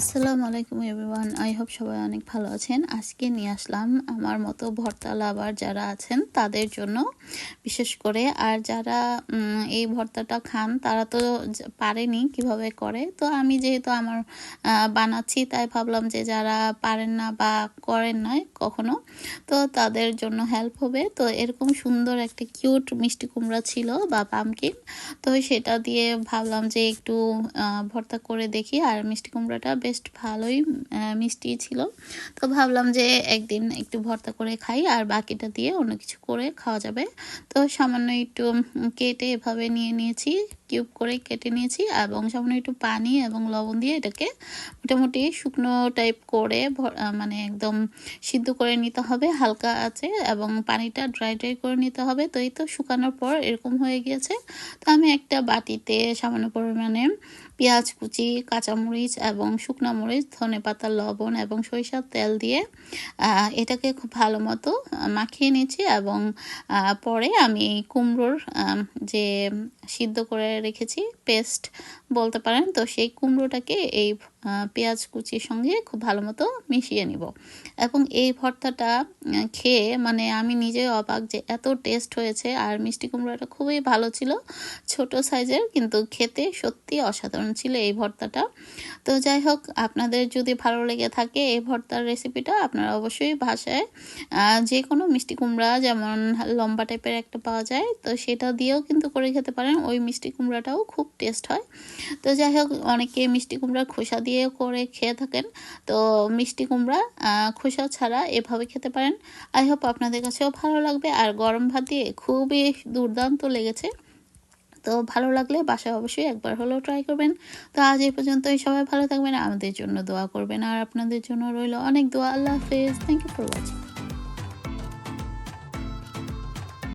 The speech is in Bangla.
আসসালামু আলাইকুম এভরিওয়ান, আই হোপ সবাই অনেক ভালো আছেন। আজকে নিয়ে আসলাম আমার মতো ভর্তা লাভার যারা আছেন তাদের জন্য, বিশেষ করে আর যারা এই ভর্তাটা খান তারা তো পারেনি কীভাবে করে। তো আমি যেহেতু আমার বানাচ্ছি তাই ভাবলাম যে যারা পারেন না বা করেন না কখনো, তো তাদের জন্য হেল্প হবে। তো এরকম সুন্দর একটা কিউট মিষ্টি কুমড়া ছিল বা পামকিন তো সেটা দিয়ে ভাবলাম যে একটু ভর্তা করে দেখি। আর মিষ্টি কুমড়াটা বেশ ভালোই মিষ্টি ছিল। তো ভাবলাম যে একদিন একটু ভর্তা করে খাই আর বাকিটা দিয়ে অন্য কিছু করে খাওয়া যাবে। তো সামান্য একটু কেটে এভাবে নিয়ে নিয়েছি। কিউব করে কেটে নিয়েছি এবং সামান্য একটু পানি এবং লবণ দিয়ে এটাকে মোটামুটি শুকনো টাইপ করে মানে একদম সিদ্ধ করে নিতে হবে, হালকা আছে এবং পানিটা ড্রাই ড্রাই করে নিতে হবে। তো এই তো শুকানোর পর এরকম হয়ে গিয়েছে। তো আমি একটা বাটিতে সামান্য পরিমাণে পেঁয়াজ কুচি, কাঁচামরিচ এবং শুকনো মরিচ, ধনে পাতা, লবণ এবং সরিষার তেল দিয়ে এটাকে খুব ভালো মতো মাখিয়ে নিয়েছি এবং পরে আমি কুমড়োর যে সিদ্ধ করে রেখেছি পেস্ট বলতে পারেন। তো সেই কুমড়োটাকে এই পেঁয়াজ কুচির সঙ্গে খুব ভালো মতো মিশিয়ে নিব। এবং এই ভর্তাটা খেয়ে মানে আমি নিজে অবাক যে এত টেস্ট হয়েছে। আর মিষ্টি কুমড়োটা খুবই ভালো ছিল, ছোট সাইজের, কিন্তু খেতে সত্যি অসাধারণ ছিল এই ভর্তাটা। তো যাই হোক, আপনাদের যদি ভালো লেগে থাকে এই ভর্তার রেসিপিটা আপনারা অবশ্যই ভাষায় যে কোনো মিষ্টি কুমড়া, যেমন লম্বা টাইপের একটা পাওয়া যায়, তো সেটা দিয়েও কিন্তু করে খেতে পারেন। ওই মিষ্টি কুমড়াটাও খুব টেস্ট হয়। তো যাই হোক, অনেকে মিষ্টি কুমড়া খোসা দিয়ে করে খেয়ে থাকেন। তো মিষ্টি কুমড়া খোসা ছাড়া এভাবে খেতে পারেন। আই হোপ আপনাদের কাছেও ভালো লাগবে। আর গরম ভাত দিয়ে খুবই দুর্দান্ত লেগেছে। তো ভালো লাগলে বাসায় অবশ্যই একবার হলেও ট্রাই করবেন। তো আজ এই পর্যন্তই। সবাই ভালো থাকবেন। আমাদের জন্য দোয়া করবেন। আর আপনাদের জন্য রইল অনেক দোয়া। আল্লাহ হাফেজ। Thank you for watching